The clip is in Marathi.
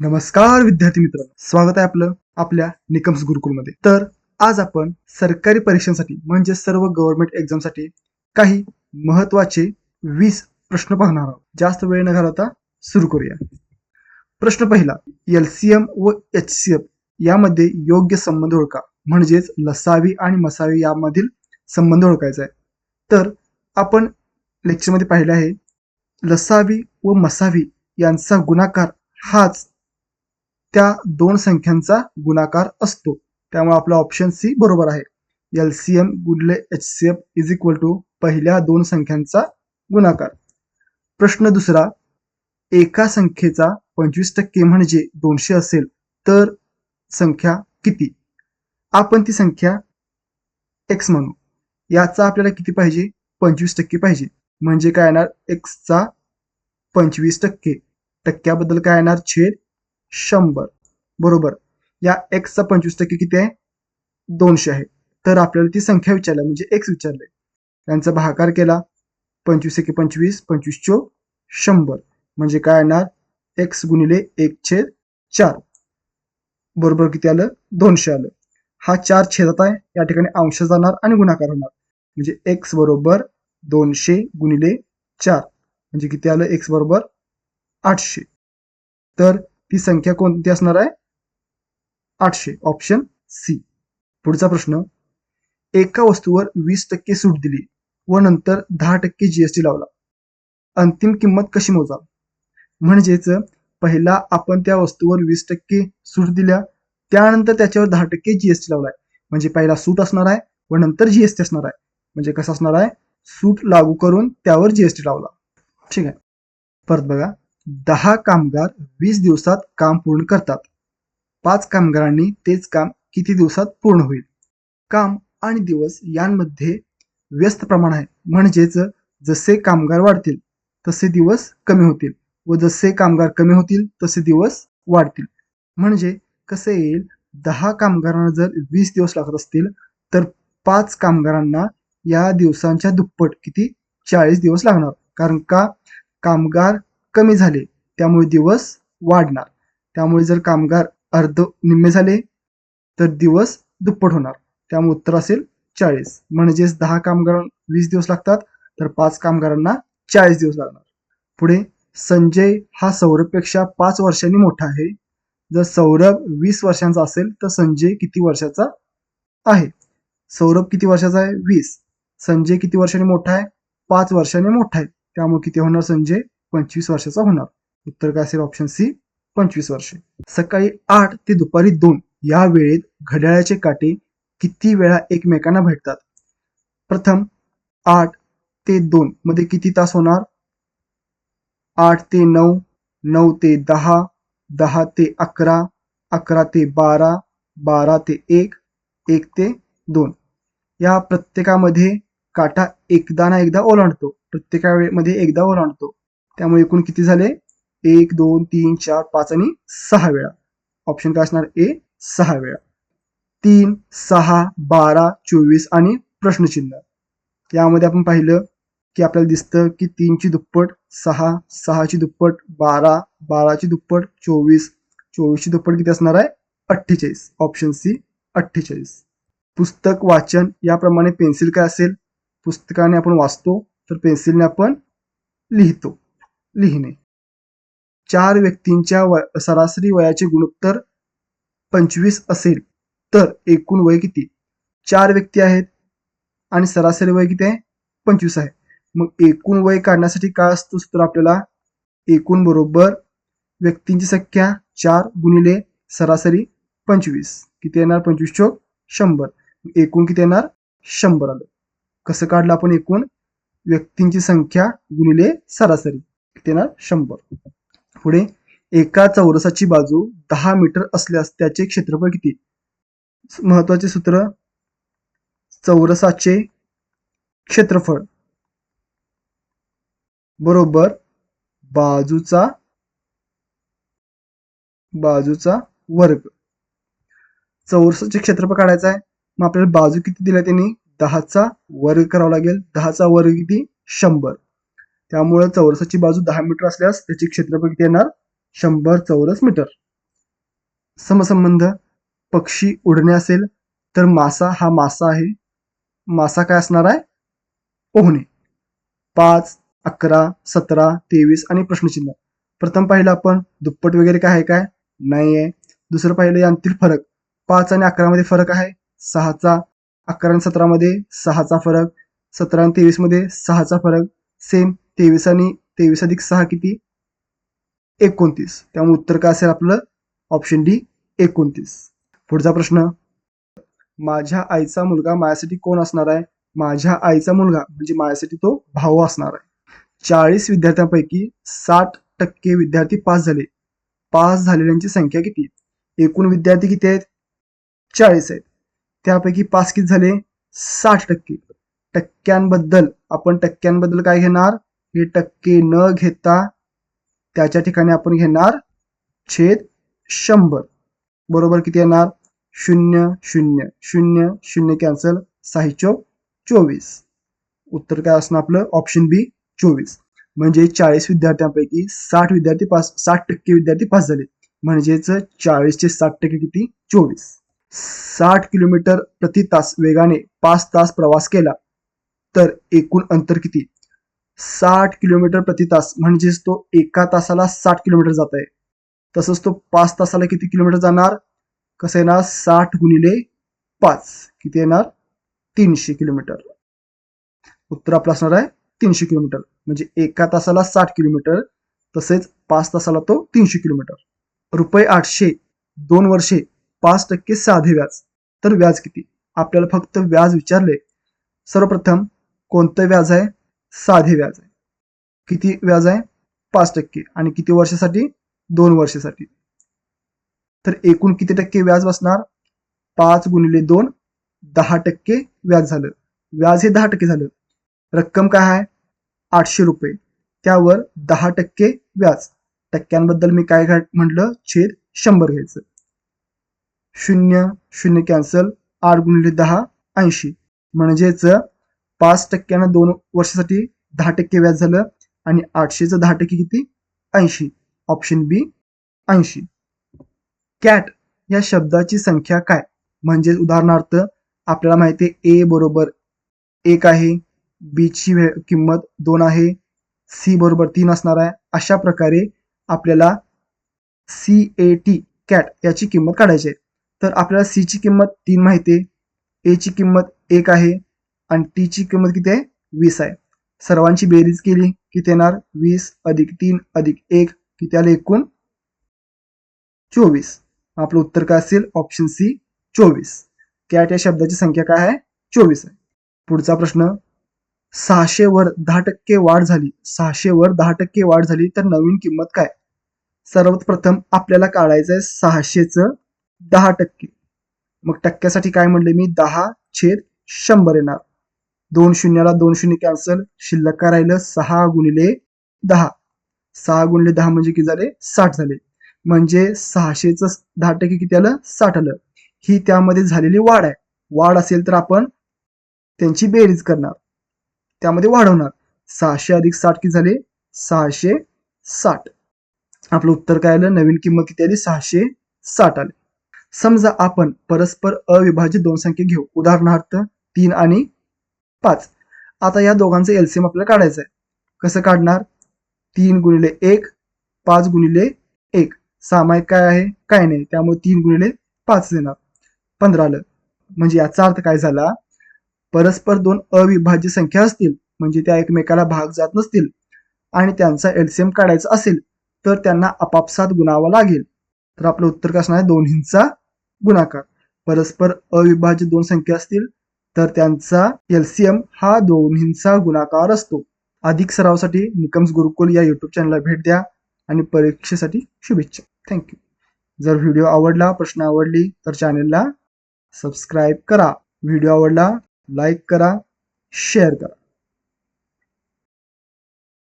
नमस्कार विद्यार्थी मित्र स्वागत आहे आपलं आपल्या निकम्स गुरुकुलमध्ये. तर आज आपण सरकारी परीक्षांसाठी म्हणजे सर्व गव्हर्नमेंट एक्झामसाठी काही महत्त्वाचे वीस प्रश्न पाहणार आहोत. जास्त वेळ न घालवता सुरू करूया. प्रश्न पहिला एल सीएम व एच सी एफ यामध्ये योग्य संबंध ओळखा. म्हणजेच लसावी आणि मसावी यामधील संबंध ओळखायचा आहे. तर आपण लेक्चरमध्ये पाहिलं आहे लसावी व मसावी यांचा गुणाकार हाच त्या दोन संख्यांचा गुणाकार असतो. त्यामुळे आपला ऑप्शन सी बरोबर आहे. LCM गुडले H C F is equal to पहिल्या दोन संख्यांचा गुणाकार. प्रश्न दुसरा एका संख्येचा पंचवीस टक्के म्हणजे दोनशे असेल तर संख्या किती? आपण ती संख्या एक्स म्हणू. याचा आपल्याला किती पाहिजे? पंचवीस टक्के पाहिजे. म्हणजे काय येणार? एक्सचा पंचवीस टक्के. टक्क्याबद्दल काय येणार? छेद शंभर. बरोबर. या एक्सचा पंचवीस टक्के किती आहे? दोनशे आहे. तर आपल्याला ती संख्या विचारल्या म्हणजे एक्स विचारले. त्यांचा भागाकार केला. पंचवीस एके पंचवीस पंचवीस चो शंभर. म्हणजे काय येणार? एक्स गुणिले एक छेद चार. बरोबर किती आलं? दोनशे आलं. हा चार छेदात आहे. या ठिकाणी अंश जाणार आणि गुणाकार होणार. म्हणजे एक्स बरोबर दोनशे गुणिले चार. म्हणजे किती आलं? एक्स बरोबर आठशे. तर ती संख्या कोणती असणार आहे? आठशे. ऑप्शन सी पुढचा प्रश्न. एका वस्तूवर वीस टक्के सूट दिली व नंतर दहा टक्के जीएसटी लावला. अंतिम किंमत कशी मोजा म्हणजेच पहिला आपण त्या वस्तूवर वीस टक्के सूट दिल्या त्यानंतर त्याच्यावर दहा टक्के जीएसटी लावलाय. म्हणजे पहिला सूट असणार आहे व नंतर जीएसटी असणार आहे. म्हणजे कसं असणार आहे? सूट लागू करून त्यावर जीएसटी लावला. ठीक आहे. परत बघा. दहा कामगार वीस दिवसात काम पूर्ण करतात. पाच कामगारांनी तेच काम किती दिवसात पूर्ण होईल? काम आणि दिवस यांमध्ये व्यस्त प्रमाण आहे. म्हणजेच जसे कामगार वाढतील तसे दिवस कमी होतील व जसे कामगार कमी होतील तसे दिवस वाढतील. म्हणजे कसं येईल? दहा कामगारांना जर वीस दिवस लागत असतील तर पाच कामगारांना या दिवसांच्या दुप्पट किती? चाळीस दिवस लागणार. कारण का? कामगार कमी झाले त्यामुळे दिवस वाढणार. त्यामुळे जर कामगार अर्ध निम्मे झाले तर दिवस दुप्पट होणार. त्यामुळे उत्तर असेल चाळीस. म्हणजेच दहा कामगार वीस दिवस लागतात तर पाच कामगारांना चाळीस दिवस लागणार. पुढे संजय हा सौरभपेक्षा पाच वर्षांनी मोठा आहे. जर सौरभ वीस वर्षांचा असेल तर संजय किती वर्षाचा आहे? सौरभ किती वर्षाचा आहे? वीस. संजय किती वर्षांनी मोठा आहे? पाच वर्षांनी मोठा आहे. त्यामुळे किती होणार संजय? पंचवीस वर्षाचा होणार. उत्तर काय असेल? ऑप्शन सी पंचवीस वर्षे. सकाळी आठ ते दुपारी दोन या वेळेत घड्याळाचे काटे किती वेळा एकमेकांना भेटतात? प्रथम आठ ते दोन मध्ये किती तास होणार? आठ ते नऊ नऊ ते दहा दहा ते अकरा अकरा ते बारा बारा ते एक एक ते दोन. या प्रत्येकामध्ये काटा एकदा ना एकदा ओलांडतो. प्रत्येकामध्ये एकदा ओलांडतो. त्यामुळे एकूण किती झाले? एक दोन तीन चार पाच आणि सहा वेळा. ऑप्शन काय असणार? ए सहा वेळा. तीन सहा बारा चोवीस आणि प्रश्नचिन्ह. यामध्ये आपण पाहिलं की आपल्याला दिसतं की तीनची दुप्पट सहा सहाची दुप्पट बारा बाराची दुप्पट चोवीस चोवीसची दुप्पट किती असणार आहे? अठ्ठेचाळीस. ऑप्शन सी अठ्ठेचाळीस. पुस्तक वाचन याप्रमाणे पेन्सिल काय असेल? पुस्तकाने आपण वाचतो तर पेन्सिलने आपण लिहितो. लिहिणे. चार व्यक्तींच्या वय सरासरी वयाचे गुणोत्तर पंचवीस असेल तर एकूण वय किती? चार व्यक्ती आहेत आणि सरासरी वय किती आहे? पंचवीस आहे. मग एकूण वय काढण्यासाठी काय असतं? सूत्र आपल्याला एकूण बरोबर व्यक्तींची संख्या चार गुणिले सरासरी पंचवीस. किती येणार? पंचवीस चोक शंभर. एकूण किती येणार? शंभर आलं. कसं काढलं आपण एकूण? व्यक्तींची संख्या गुणिले सरासरी. किती शंभर. पुढे एका चौरसाची बाजू दहा मीटर असल्यास त्याचे क्षेत्रफळ किती? महत्त्वाचे सूत्र चौरसाचे क्षेत्रफळ. बरोबर बाजूचा बाजूचा वर्ग. चौरसाचे क्षेत्रफळ काढायचं आहे. मग आपल्याला बाजू किती दिल्या त्यांनी? दहाचा वर्ग करावा लागेल. दहाचा वर्ग किती? शंभर. त्यामुळे चौरसाची बाजू दहा मीटर असल्यास त्याचे क्षेत्रफळ किती येणार? शंभर चौरस मीटर. समसंबंध पक्षी उडणे असेल तर मासा हा मासा आहे. मासा काय असणार आहे? पोहणे. पाच अकरा सतरा तेवीस आणि प्रश्नचिन्ह. प्रथम पाहिलं आपण दुप्पट वगैरे काय आहे काय? नाही आहे दुसरं पाहिलं यांतील फरक. पाच आणि अकरामध्ये फरक आहे? सहाचा. अकरा आणि सतरामध्ये सहाचा फरक. सतरा आणि तेवीसमध्ये सहाचा फरक. सेम. तेवीस आणि तेवीस अधिक सहा किती? एकोणतीस. त्यामुळे उत्तर काय असेल आपलं? ऑप्शन डी एकोणतीस. पुढचा प्रश्न. माझ्या आईचा मुलगा माझ्यासाठी कोण असणार आहे? माझ्या आईचा मुलगा म्हणजे माझ्यासाठी तो भाऊ असणार आहे. चाळीस विद्यार्थ्यांपैकी साठ टक्के विद्यार्थी पास झाले. पास झालेल्यांची संख्या किती? एकूण विद्यार्थी किती आहेत? चाळीस आहेत. त्यापैकी पास किती झाले? साठ टक्के. टक्क्यांबद्दल आपण टक्क्यांबद्दल काय घेणार? हे टक्के न घेता त्याच्या ठिकाणी आपण घेणार छेद शंभर. बरोबर किती येणार? शून्य शून्य शून्य शून्य कॅन्सल सहा चोवीस. उत्तर काय असणार आपलं? ऑप्शन बी चोवीस. म्हणजे चाळीस विद्यार्थ्यांपैकी साठ विद्यार्थी पास साठ टक्के विद्यार्थी पास झाले. म्हणजेच चाळीसचे साठ टक्के किती? चोवीस. साठ किलोमीटर प्रति तास वेगाने पाच तास प्रवास केला तर एकूण अंतर किती? साठ किलोमीटर प्रति तास म्हणजेच तो एका तासाला साठ किलोमीटर जात आहे तसंच तो पाच तासाला किती किलोमीटर जाणार? कसं येणार? साठ गुणिले पाच. किती येणार? तीनशे किलोमीटर. उत्तर आपलं असणार आहे तीनशे किलोमीटर. म्हणजे एका तासाला साठ किलोमीटर तसेच पाच तासाला तो तीनशे किलोमीटर. रुपये आठशे दोन वर्षे पाच टक्के साधे व्याज. तर व्याज किती? आपल्याला फक्त व्याज विचारले. सर्वप्रथम कोणतं व्याज आहे? साधे व्याज आहे. किती व्याज आहे? पाच टक्के. आणि किती वर्षासाठी? दोन वर्षासाठी. तर एकूण किती टक्के व्याज बसणार? पाच गुणिले दोन दहा टक्के व्याज झालं. व्याज हे दहा टक्के झालं. रक्कम काय आहे? आठशे रुपये. त्यावर दहा टक्के व्याज. टक्क्यांबद्दल मी काय म्हटलं? छेद शंभर घ्यायचं. शून्य शून्य कॅन्सल आठ गुणिले दहा ऐंशी. म्हणजेच पाच टक्क्यानं दोन वर्षासाठी दहा टक्के व्याज झालं आणि आठशेचं दहा टक्के किती? ऐंशी. ऑप्शन बी ऐंशी. कॅट या शब्दाची संख्या काय? म्हणजे उदाहरणार्थ आपल्याला माहिती आहे ए बरोबर एक आहे बीची किंमत दोन आहे सी बरोबर तीन असणार आहे. अशा प्रकारे आपल्याला सी ए टी कॅट याची किंमत काढायची आहे. तर आपल्याला सीची किंमत तीन माहिती आहे. ए ची किंमत एक आहे आणि टी ची किंमत किती आहे? वीस आहे. सर्वांची बेरीज केली किती येणार? वीस अधिक तीन अधिक एक किती आले? एकूण चोवीस. आपलं उत्तर काय असेल? ऑप्शन सी चोवीस. कॅट या शब्दाची संख्या काय आहे? चोवीस आहे. पुढचा प्रश्न सहाशे वर दहा टक्के वाढ झाली. सहाशे वर दहा टक्के वाढ झाली तर नवीन किंमत काय? सर्वात प्रथम आपल्याला काढायचं आहे सहाशेच दहा टक्के. मग टक्क्यासाठी काय म्हणले मी? दहा छेद शंभर येणार. दोन शून्याला दोन शून्य कॅन्सल शिल्लक काय राहिलं? सहा गुणिले दहा. सहा गुणिले दहा म्हणजे किती झाले? साठ झाले. म्हणजे सहाशेच दहा टक्के किती आलं? साठ आलं. ही त्यामध्ये झालेली वाढ आहे. वाढ असेल तर आपण त्यांची बेरीज करणार. त्यामध्ये वाढवणार. सहाशे अधिक साठ किती झाले? सहाशे साठ. आपलं उत्तर काय आलं? नवीन किंमत किती आली? सहाशे साठ आले. समजा आपण परस्पर अविभाजित दोन संख्या घेऊ. उदाहरणार्थ तीन आणि पाच. आता या दोघांचं एलसीएम आपल्याला काढायचं आहे कसं काढणार? तीन गुणिले एक पाच गुणिले एक. सामायिक काय आहे? काय नाही. त्यामुळे तीन गुणिले पाच देणार. पंधरा आलं. म्हणजे याचा अर्थ काय झाला? परस्पर दोन अविभाज्य संख्या असतील म्हणजे त्या एकमेकाला भाग जात नसतील आणि त्यांचा एलसीएम काढायचा असेल तर त्यांना आपापसात गुणावा लागेल. तर आपलं उत्तर कसं आहे? दोन्हींचा गुणाकार. परस्पर अविभाज्य दोन संख्या असतील तर त्यांचा एलसीएम हा दोन्हींचा गुणाकार असतो. अधिक सरावासाठी निकम्स गुरुकुल या युट्यूब चॅनलला भेट द्या आणि परीक्षेसाठी शुभेच्छा. थँक्यू जर व्हिडिओ आवडला प्रश्न आवडली तर चॅनेलला सबस्क्राईब करा. व्हिडिओ आवडला लाईक करा शेअर करा.